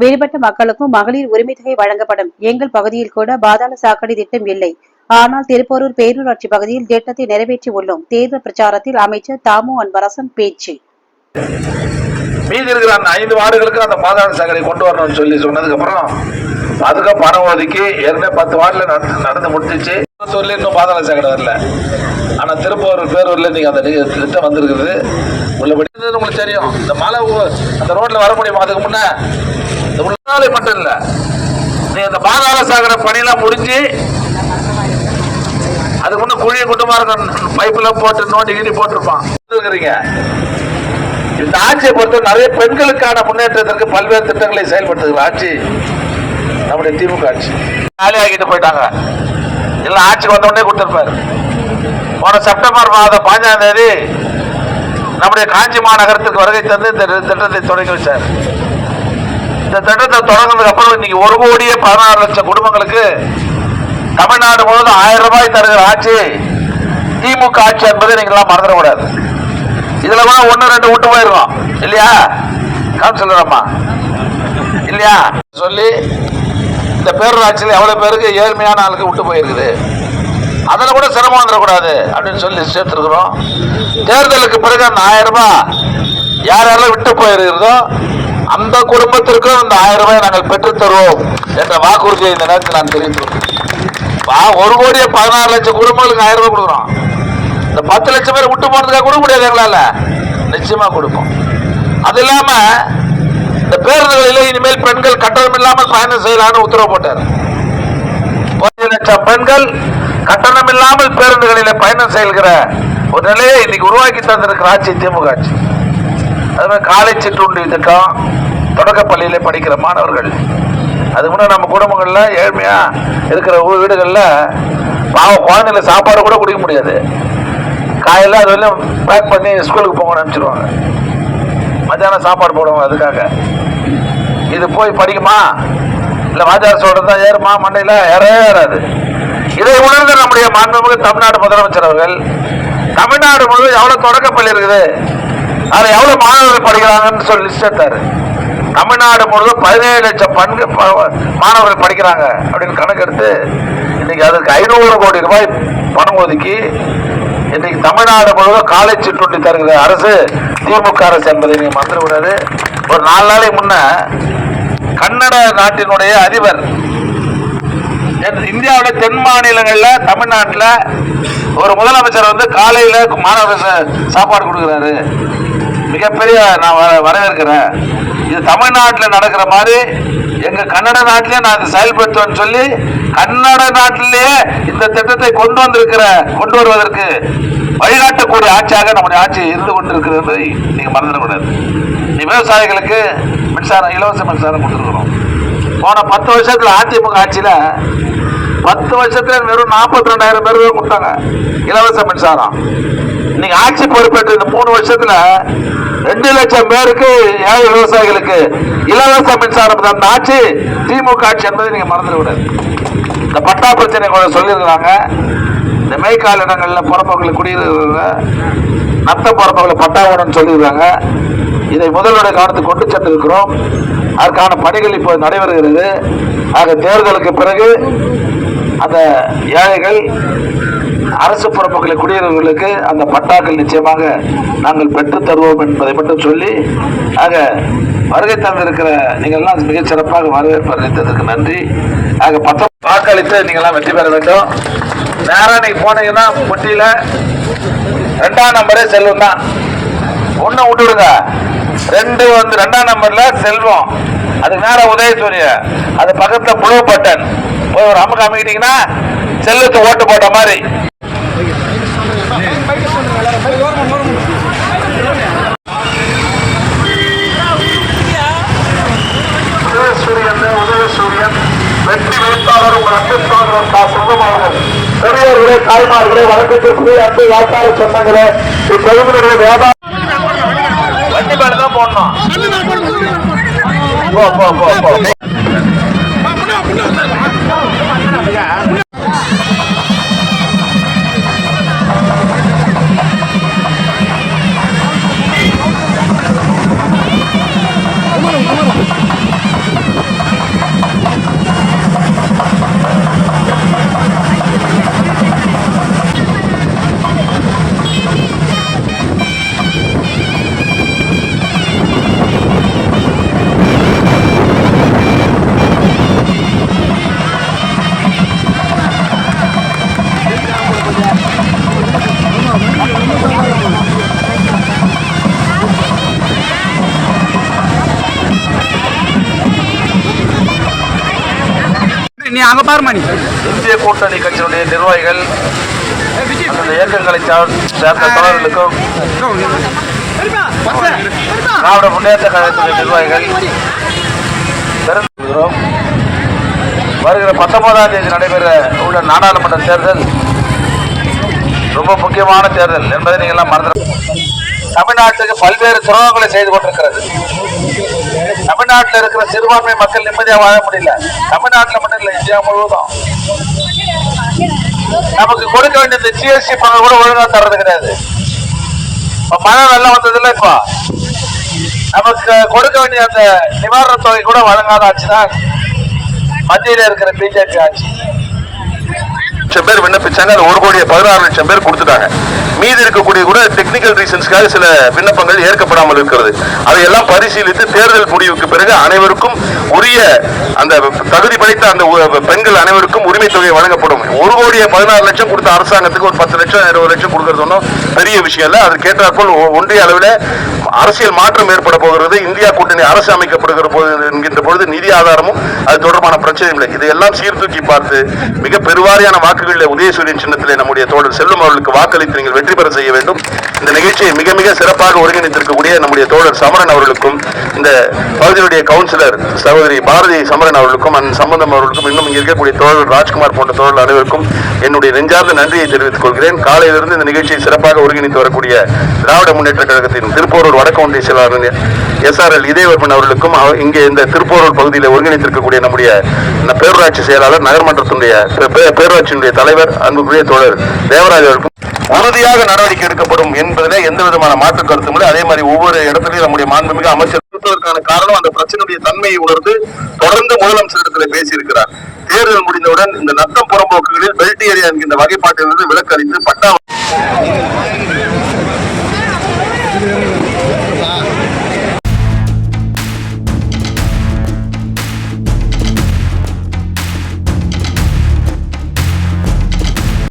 வேறுபட்ட மக்களுக்கும் மகளிர் உரிமை தொகை வழங்கப்படும். எங்கள் பகுதியில் கூட பாதாள சாக்கடை திட்டம் இல்லை. ஆனால் திருப்போரூர் பேரூராட்சி பகுதியில் திட்டத்தை நிறைவேற்றி உள்ளோம். தேர்தல் பிரச்சாரத்தில் அமைச்சர் தாமு அன்பரசன் பேச்சு. மீதி இருக்கிற அந்த ஐந்து வார்டுகளுக்கு அந்த பாதாள சாக்கடை கொண்டு வரணும்னு சொல்லி சொன்னதுக்கு அப்புறம் அதுக்கு பணம் ஒதுக்கி ஏற்கனவே பத்து வார்டில் நடந்து நடந்து முடிஞ்சிச்சு. சொல்லி இன்னும் பாதாள சாக்கடை வரல. ஆனா திருப்பூர் பேரூர்ல நீங்க அந்த திட்டம் வந்திருக்குது. உள்ளபடி உங்களுக்கு தெரியும். இந்த மலை அந்த ரோட்ல வர முடியுமா? அதுக்கு முன்ன இந்த உள்ளாலை மட்டும் இல்ல. நீ அந்த பாதாள சாக்கடை பணியெல்லாம் முடிஞ்சு அதுக்கு முன்ன குழிய குட்டமாக இருக்கும் பைப்புல போட்டு நோண்டி கிண்டி போட்டிருப்பான். இருக்கிறீங்க இந்த ஆட்சியை பொறுத்த நிறைய பெண்களுக்கான முன்னேற்றத்திற்கு பல்வேறு திட்டங்களை செயல்படுத்துகிற ஆட்சி. நம்முடைய திமுக ஆட்சி. காலி ஆகிட்டு போயிட்டாங்க. இல்லை ஆட்சிக்கு வந்த உடனே கொடுத்திருப்பாரு. போன செப்டம்பர் மாதம் பதினஞ்சாம் தேதி நம்முடைய காஞ்சி மாநகரத்துக்கு வருகை தந்து இந்த திட்டத்தை தொடங்கி வச்சார். இந்த திட்டத்தை தொடங்கினதுக்கு அப்புறம் இன்னைக்கு ஒரு கோடியே பதினாறு லட்சம் குடும்பங்களுக்கு தமிழ்நாடு முழுவதும் ஆயிரம் ரூபாய் தருகிற ஆட்சி திமுக ஆட்சி என்பதை நீங்களாம் மறந்துடக்கூடாது. இதுல கூட ஒண்ணு ரெண்டு விட்டு போயிருக்கோம் இல்லையா? கவுன்சிலர் அம்மா இல்லையா? சொல்லி இந்த பேரூராட்சியில் எவ்வளவு பேருக்கு ஏழ்மையான ஆளுக்கு விட்டு போயிருக்குது? அதில் கூட சிரமம் வந்துடக்கூடாது அப்படின்னு சொல்லி சேர்த்துருக்குறோம். தேர்தலுக்கு பிறகு அந்த ஆயிரம் ரூபாய் யார் யாரெல்லாம் விட்டு போயிருக்கிறதோ அந்த குடும்பத்திற்கும் இந்த ஆயிரம் ரூபாய் நாங்கள் பெற்றுத்தருவோம் என்ற வாக்குறுதியை இந்த நேரத்தில் நான் தெரிவித்துள்ளேன் வா- ஒரு கோடியே பதினாறு லட்சம் குடும்பங்களுக்கு ஆயிரம் ரூபாய் கொடுக்குறோம். இந்த பத்து லட்சம் பேர் விட்டு போனதுக்காக கொடுக்க முடியாது எங்களால். நிச்சயமாக கொடுப்போம். அது இல்லாமல் இந்த பேருந்துகளில் இனிமேல் பெண்கள் கட்டணம் இல்லாமல் பயணம் செய்யலாம்னு உத்தரவு போட்டார். ஒரு லட்சம் பெண்கள் கட்டணம் இல்லாமல் பேருந்துகளில் பயணம் செய்கிற ஒரு நிலையை இன்னைக்கு உருவாக்கி தந்திருக்கிற ஆட்சி திமுக ஆட்சி. அது மாதிரி காலை சிற்றுண்டி திட்டம் தொடக்கப்பள்ளியில் படிக்கிற மாணவர்கள். அது முன்ன நம்ம குடும்பங்களில் ஏழ்மையாக இருக்கிற வீடுகளில் பாவம் குழந்தைல சாப்பாடு கூட குடிக்க முடியாது. காலையில் அது வரையும் பேக் பண்ணி ஸ்கூலுக்கு போக அனுப்பிச்சிடுவாங்க மத்தியானம் சாப்பாடு போடுவாங்க அதுக்காக. இது போய் படிக்குமா? இல்ல வாத்தியார் சொல்றது தான் ஏறுமா? மண்டையில ஏறவே ஏறாது. இதை உணர்ந்த நம்முடைய மாண்புமிகு தமிழ்நாடு முதலமைச்சர் அவர்கள் தமிழ்நாடு முழுவதும் எவ்வளவு தொடக்கப்பள்ளி இருக்குது? அதில் எவ்வளவு மாணவர்கள் படிக்கிறாங்கன்னு சொல்லி லிஸ்ட் தமிழ்நாடு முழுவதும் பதினேழு லட்சம் பங்கு மாணவர்கள் படிக்கிறாங்க அப்படின்னு கணக்கெடுத்து இன்னைக்கு அதற்கு ஐநூறு கோடி ரூபாய் பணம் ஒதுக்கி இன்னைக்கு தமிழ்நாடு முழுவதும் காலேஜ் சிற்றுண்டி தருகிற அரசு திமுக அரசு என்பதை நீங்கள் மறந்துவிடாது ஒரு நாலு நாளைக்கு முன்ன கன்னட நாட்டினுடைய அதிபர் இந்தியாவுடைய தென் மாநிலங்கள்ல தமிழ்நாட்டில் ஒரு முதலமைச்சர் வந்து காலையில மாணவர்கள் சாப்பாடு கொடுக்குறாரு. மிகப்பெரிய நான் வர- வரவேற்கிறேன். இது தமிழ்நாட்டில் நடக்கிற மாதிரி எங்க கன்னட நாட்டிலே நான் இதை செயல்படுத்துவேன்னு சொல்லி கன்னட நாட்டிலேயே இந்த திட்டத்தை கொண்டு வந்திருக்கிற கொண்டு வருவதற்கு வழிகாட்டக்கூடிய ஆட்சியாக நம்முடைய ஆட்சி இருந்து கொண்டிருக்கிறது நீங்க மறந்துடக்கூடாது நீ விவசாயிகளுக்கு மின்சாரம் இலவச மின்சாரம் கொடுத்துருக்குறோம் போன பத்து வருஷத்தில் அதிமுக ஆட்சியில் பத்து வருஷத்தில் வெறும் நாற்பத்தி ரெண்டாயிரம் பேர் கொடுத்தாங்க. இலவச மின்சாரம். இன்னைக்கு ஆட்சி பொறுப்பேற்ற இந்த மூணு வருஷத்தில் ரெண்டு லட்சம் பேருக்கு ஏழை விவசாயிகளுக்கு இலவச மின்சாரம் தந்த ஆட்சி திமுக ஆட்சி என்பதை நீங்க மறந்துட கூடாது இந்த பட்டா பிரச்சனை கூட சொல்லியிருக்கிறாங்க. இந்த மேய்க்கால் இடங்களில் புறப்போக்கில் குடியிருக்கிறாங்க. நத்த புறப்போக்கில் பட்டா வேணும்னு சொல்லியிருக்காங்க. இதை முதல்வருடைய கவனத்துக்கு கொண்டு சென்றிருக்கிறோம். அதற்கான பணிகள் இப்போ நடைபெறுகிறது. ஆக தேர்தலுக்கு பிறகு அந்த ஏழைகள் அரசு புறப்போக்கில் குடியிருப்பவர்களுக்கு அந்த பட்டாக்கள் நிச்சயமாக நாங்கள் பெற்று தருவோம் என்பதை மட்டும் சொல்லி ஆக வருகை தந்திருக்கிற நீங்கள்லாம் மிகச்சிறப்பாக வரவேற்பு அளித்ததற்கு நன்றி. ஆக பத்த வாக்களித்து நீங்கள்லாம் வெற்றி பெற வேண்டும். நேரம் நீங்க போனீங்கன்னா முட்டியில ரெண்டாம் நம்பரே செல்வம் தான். ஒண்ணு விட்டுடுங்க ரெண்டு வந்து ரெண்டாம் நம்பர்ல செல்வம். அதுக்கு நேர உதயசூரிய. அது பக்கத்துல ப்ளூ பட்டன் போய் ஒரு அமுக்கு அமைக்கிட்டீங்கன்னா செல்வத்தை ஓட்டு போட்ட மாதிரி. சூரியன் உதய சூரியன் வெற்றி வேட்பாளர் உங்கள் அன்பு சோதரர் கா சொந்தமானவர் பெரியவர்களே தாய்மார்களே வழக்கத்திற்கு அன்பு வாக்காளர் சொந்தங்களே இத்தொகுதியினுடைய வியாபார வண்டி மேல தான் போடணும் போ போ போ போ நீ அங்க பாருமா நீ. இந்திய கூட்டணி கட்சியினுடைய நிர்வாகிகள் அந்த இயக்கங்களை சார்- சேர்ந்த தோழர்களுக்கும் திராவிட முன்னேற்ற கழகத்தினுடைய நிர்வாகிகள் பெருந்துகிறோம் வருகிற பத்தொன்பதாம் தேதி நடைபெற உள்ள நாடாளுமன்ற தேர்தல் ரொம்ப முக்கியமான தேர்தல் என்பதை நீங்கள் எல்லாம் மறந்து தமிழ்நாட்டுக்கு பல்வேறு துரோகங்களை செய்து கொண்டிருக்கிறது. தமிழ்நாட்டில் இருக்கிற சிறுபான்மை மக்கள் நிம்மதியாக வாழ முடியல. தமிழ்நாட்டில் மட்டும் இல்லை இந்தியா முழுவதும். நமக்கு கொடுக்க வேண்டிய இந்த ஜிஎஸ்டி பணம் கூட ஒழுங்காக தர்றது கிடையாது. இப்போ மழை வெள்ளம் வந்ததுல இப்போ நமக்கு கொடுக்க வேண்டிய அந்த நிவாரண தொகை கூட வழங்காத ஆட்சி தான் மத்தியில இருக்கிற பிஜேபி ஆட்சி. பேர் விண்ணப்பிச்சாங்க அது ஒரு கோடியே பதினாறு லட்சம் பேர் கொடுத்துட்டாங்க. மீதி இருக்கக்கூடிய கூட டெக்னிக்கல் ரீசன்ஸ்க்காக சில விண்ணப்பங்கள் ஏற்கப்படாமல் இருக்கிறது. அதையெல்லாம் பரிசீலித்து தேர்தல் முடிவுக்கு பிறகு அனைவருக்கும் உரிய அந்த தகுதி படைத்த அந்த பெண்கள் அனைவருக்கும் உரிமை தொகை வழங்கப்படும். ஒரு கோடியே பதினாறு லட்சம் கொடுத்த அரசாங்கத்துக்கு ஒரு பத்து லட்சம் இருபது லட்சம் கொடுக்கறது ஒன்றும் பெரிய விஷயம் இல்லை. அது கேட்டாற்போல் ஒன்றிய அளவில் அரசியல் மாற்றம் ஏற்பட போகிறது இந்தியா கூட்டணி அரசு அமைக்கப்படுகிற போது என்கின்ற பொழுது நிதி ஆதாரமும் அது தொடர்பான பிரச்சனையும் இல்லை. இதையெல்லாம் சீர்தூக்கி பார்த்து மிக பெருவாரியான வாக்குகளில் உதயசூரியன் சின்னத்திலே நம்முடைய தோழர் செல்லும் அவர்களுக்கு வாக்களித்து நீங்கள் வெற்றி பெற செய்ய வேண்டும். இந்த நிகழ்ச்சியை மிக மிக சிறப்பாக ஒருங்கிணைத்திருக்கக்கூடிய நம்முடைய தோழர் சமரன் அவர்களுக்கும் இந்த பகுதியுடைய கவுன்சிலர் சகோதரி பாரதி சமரன் அவர்களுக்கும் அண்ட் சம்பந்தம் அவர்களுக்கும் இன்னும் இங்கே இருக்கக்கூடிய தோழர் ராஜ்குமார் போன்ற தோழர் அனைவருக்கும் என்னுடைய நெஞ்சார்ந்த நன்றியை தெரிவித்துக் கொள்கிறேன். காலையிலிருந்து இந்த நிகழ்ச்சியை சிறப்பாக ஒருங்கிணைத்து வரக்கூடிய திராவிட முன்னேற்ற கழகத்தின் திருப்போரூர் வடக்கு ஒன்றிய செயலாளர் எஸ் இதயவர்மன் அவர்களுக்கும் இங்கே இந்த திருப்போரூர் பகுதியில் ஒருங்கிணைத்திருக்கக்கூடிய நம்முடைய பேரூராட்சி செயலாளர் நகர்மன்றத்தினுடைய பேரூராட்சியினுடைய தலைவர் அன்புக்குரிய தோழர் தேவராஜ் அவர்களுக்கும் உறுதியாக நடவடிக்கை எடுக்கப்படும் என்பதில் எந்த விதமான மாற்று கருத்தும் இல்லை. அதே மாதிரி ஒவ்வொரு இடத்துலையும் நம்முடைய மாண்புமிகு அமைச்சர் கொடுப்பதற்கான காரணம் அந்த பிரச்சனையுடைய தன்மையை உணர்ந்து தொடர்ந்து முதலமைச்சரிடத்தில் பேசியிருக்கிறார். தேர்தல் முடிந்தவுடன் இந்த நத்தம் புறம்போக்குகளில் பெல்ட் ஏரியா என்கின்ற வகைப்பாட்டிலிருந்து விலக்கு அளித்து பட்டா